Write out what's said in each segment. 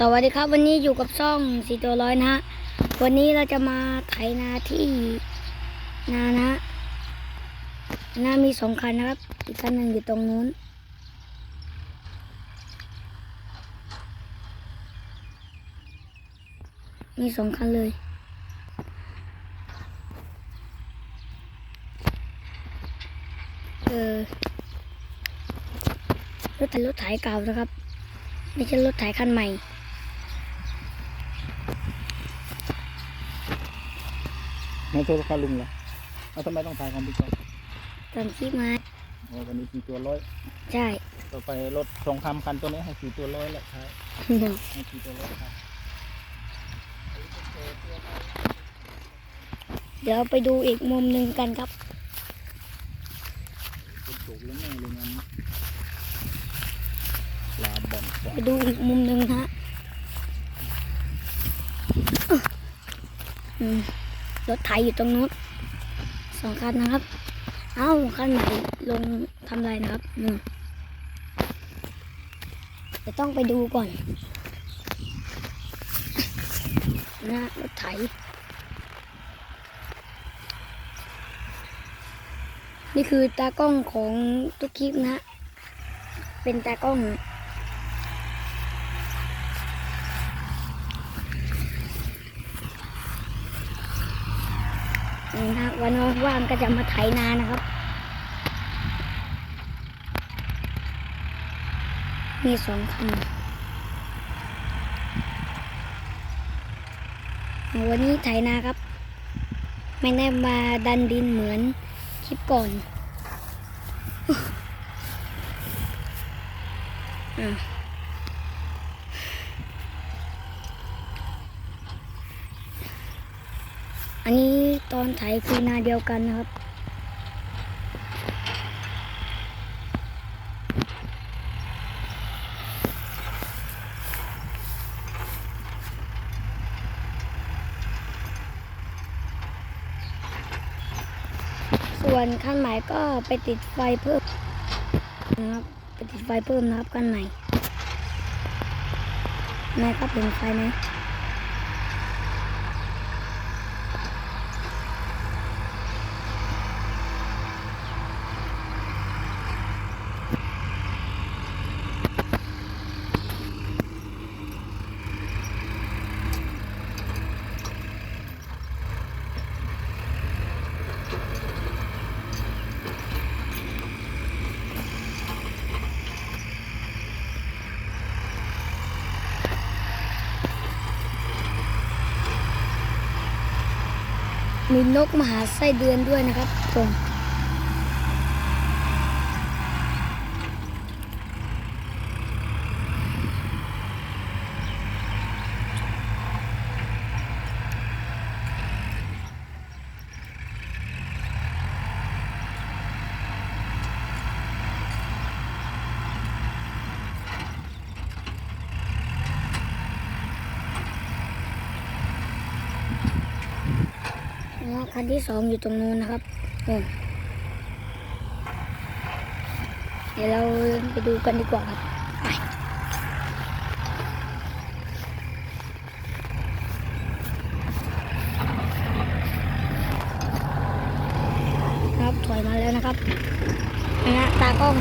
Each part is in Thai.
สวัสดีครับวันนี้อยู่กับช่องสีตัวร้อยนะฮะวันนี้เราจะมาไถนาที่นานะฮะนามีสองคันนะครับ อีกคันหนึ่งอยู่ตรงนู้น มีสองคันเลย เออรถไถรถไถเก่านะครับไม่ใช่รถไถคันใหม่ ในโทรคาลุงเหรอแล้วทำไมต้องถ่ายของพี่กอล์ฟตามคลิปมาโอ้วันนี้สี่ตัวร้อยใช่ ต่อไปรถสองคำคันตัวนี้ให้สี่ตัวร้อยแหละครับให้สี่ตัวร้อยครับ เดี๋ยวไปดูอีกมุมหนึ่งกันครับเป็นถูกแล้วแม่เลยงั้นลาบอมกว่าไปดูอีกมุมหนึ่งฮะอืม รถไถอยู่ตรงนู้นสองคันนะครับ เอ้าคันไหนลงทำอะไรนะครับนู่นเดี๋ยวต้องไปดูก่อนนะรถไถนี่คือตากล้องของทุกคลิปนะ เป็นตากล้อง นี่นะวันว่างก็จะมาไถนานะครับ มีสองคันวันนี้ไถนาครับ ไม่ได้มาดันดินเหมือนคลิปก่อนอะอันนี้ ตอนไถคือนาเดียวกันนะครับส่วนขั้นใหม่ก็ไปติดไฟเพิ่มนะครับไปติดไฟเพิ่มนะครับขั้นใหม่นะครับเห็นไฟไหม มีนกมหาไส้เดือนด้วยนะครับผม คันที่สองอยู่ตรงนู้นนะครับเดี๋ยวเราไปดูกันดีกว่าครับไปครับถอยมาแล้วนะครับนะตากล้อง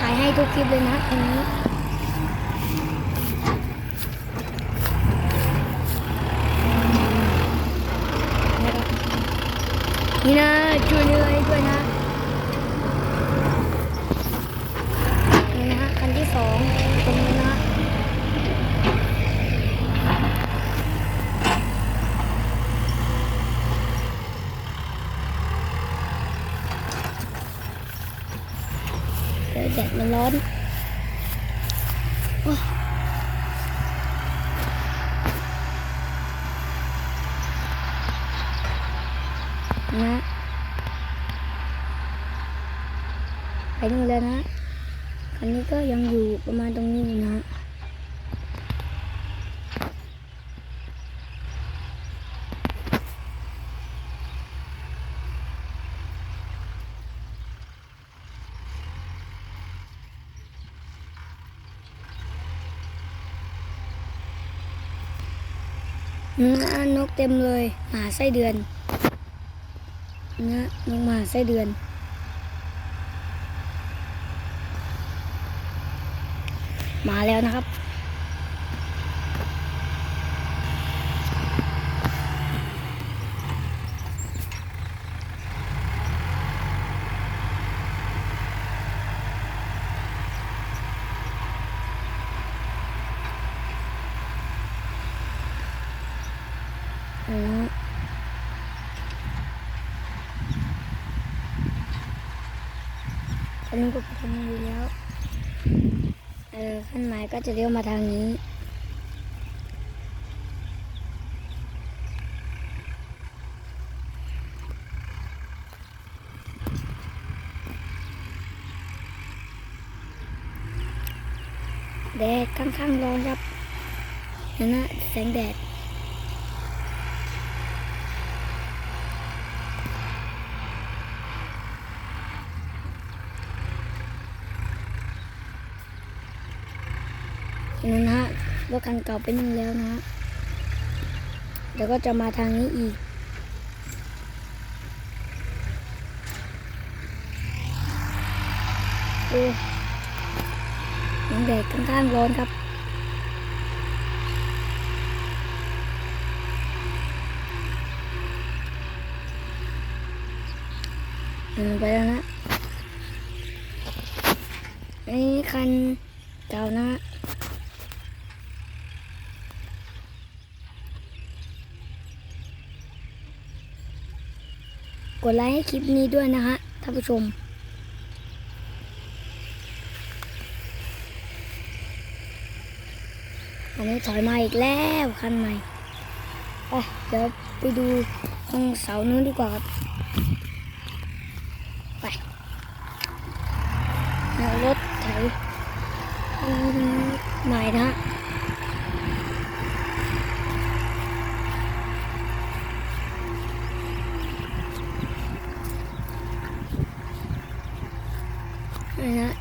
ถ่ายให้ทุกคลิปเลยนะคันนี้ะครับ นี่นะช่วยเหลือให้ด้วยนะนี่นะฮะคันที่สองตรงนี้นะเดี๋ยวแดดมันร้อนโอ้ยนะไปนู่นแล้วนะ คันนี้ก็ยังอยู่ประมาณตรงนี้อยู่นะ น เนื้อนกเต็มเลยหมาไส้เดือนเนื้อนกหมาไส้เดือน มาแล้วนะครับ ตอนนี้ก็ทำอยู่แล้ว เออขั้นหมายก็จะเลี้ยวมาทางนี้แดดค่อนข้างร้อนครับนั่นนะแสงแดด นั่นนะฮะรถคันเก่าไปนึ่งแล้วนะฮะเดี๋ยวก็จะมาทางนี้อีกดูน้ำแดดค่อนข้างร้อนครับอืมไปแล้วนะอันนี้คันเก่านะ ดไลค์ให้คลิปนี้ด้วยนะฮะท่านผู้ชม อันนี้ถอยมาอีกแล้วคันใหม่ไปเดี๋ยวไปดูตรงเสานู้นดีกว่าครับ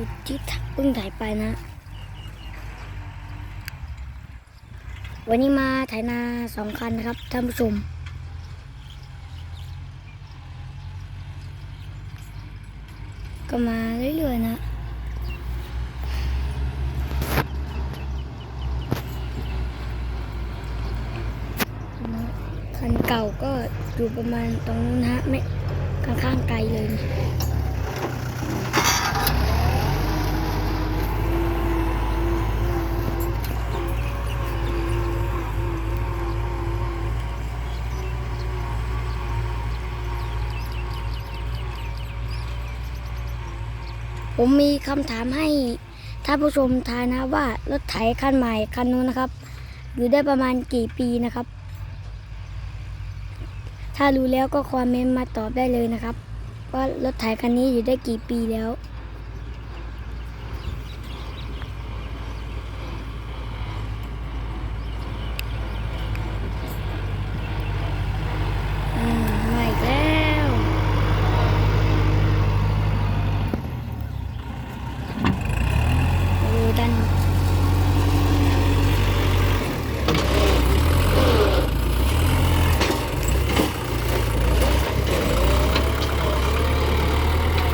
จุดที่เพิ่งถ่ายไปนะ วันนี้มาถ่ายนาสองคันนะครับท่านผู้ชมก็มาเรื่อยๆนะคันเก่าก็อยู่ประมาณตรงนู้นฮะไม่ข้างๆไกลเลย ผมมีคำถามให้ท่านผู้ชมทายนะว่ารถไถคันใหม่คันนู้นนะครับ อยู่ได้ประมาณกี่ปีนะครับ ถ้ารู้แล้วก็คอมเมนต์มาตอบได้เลยนะครับ ว่ารถไถคันนี้อยู่ได้กี่ปีแล้ว อืมมาอีกแล้ว โอ้ดัน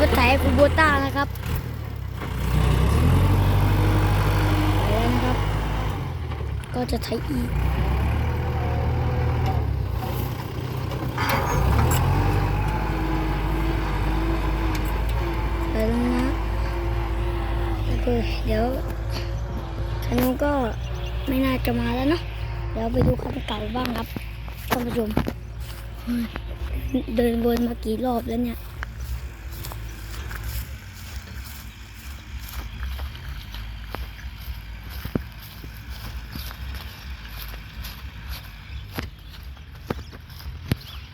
รถไถคู โบต้านะครับไปแล้วนะครับ ก็จะไถอีกไปแล้วนะโอเคเดี๋ยวคันนู้นก็ไม่น่าจะมาแล้วเนาะเดี๋ยวไปดูคันเก่าบ้างครับท่านผู้ชมเดินวนมากี่รอบแล้วเนี่ย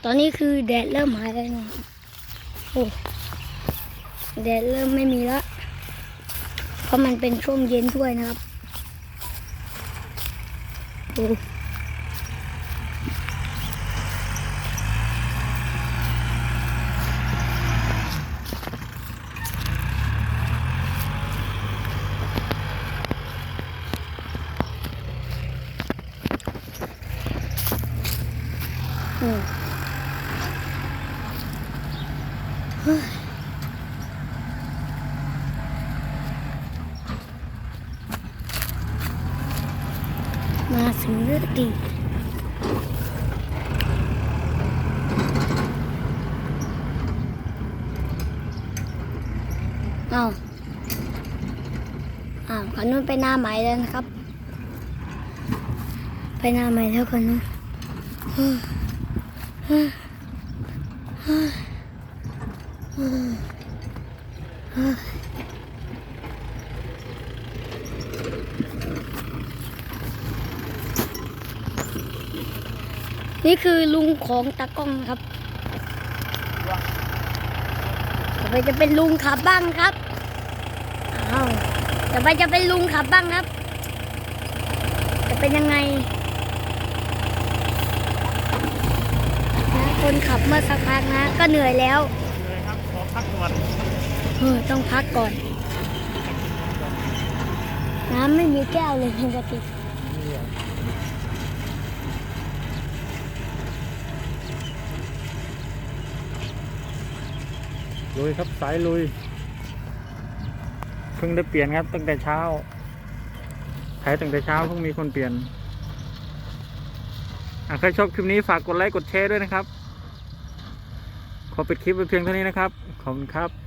ตอนนี้คือแดดเริ่มหายแล้วนะโอ้แดดเริ่มไม่มีละเพราะมันเป็นช่วงเย็นด้วยนะครับโอ้มเฮ้ย มาถึงเรื่อดีเอาอ้าวคันนู้นไปหน้าใหม่แล้วนะครับ ไปหน้าใหม่แล้วคันนู้น นี่คือลุงของตากล้องครับต่อไปจะเป็นลุงขับบ้างครับอ้าวต่อไปจะเป็นลุงขับบ้างครับ จะเป็นยังไงนะคนขับเมื่อสักพักนะ ก็เหนื่อยแล้วเลยครับขอพักก่อนเออต้องพักก่อน น้ำไม่มีแก้วเลยปกติ ลุยครับสายลุย เพิ่งได้เปลี่ยนครับตั้งแต่เช้าใช้ตั้งแต่เช้าเพิ่งมีคนเปลี่ยนใครชอบคลิปนี้ฝากกดไลค์กดแชร์ด้วยนะครับ ขอปิดคลิปไปเพียงเท่านี้นะครับ ขอบคุณครับ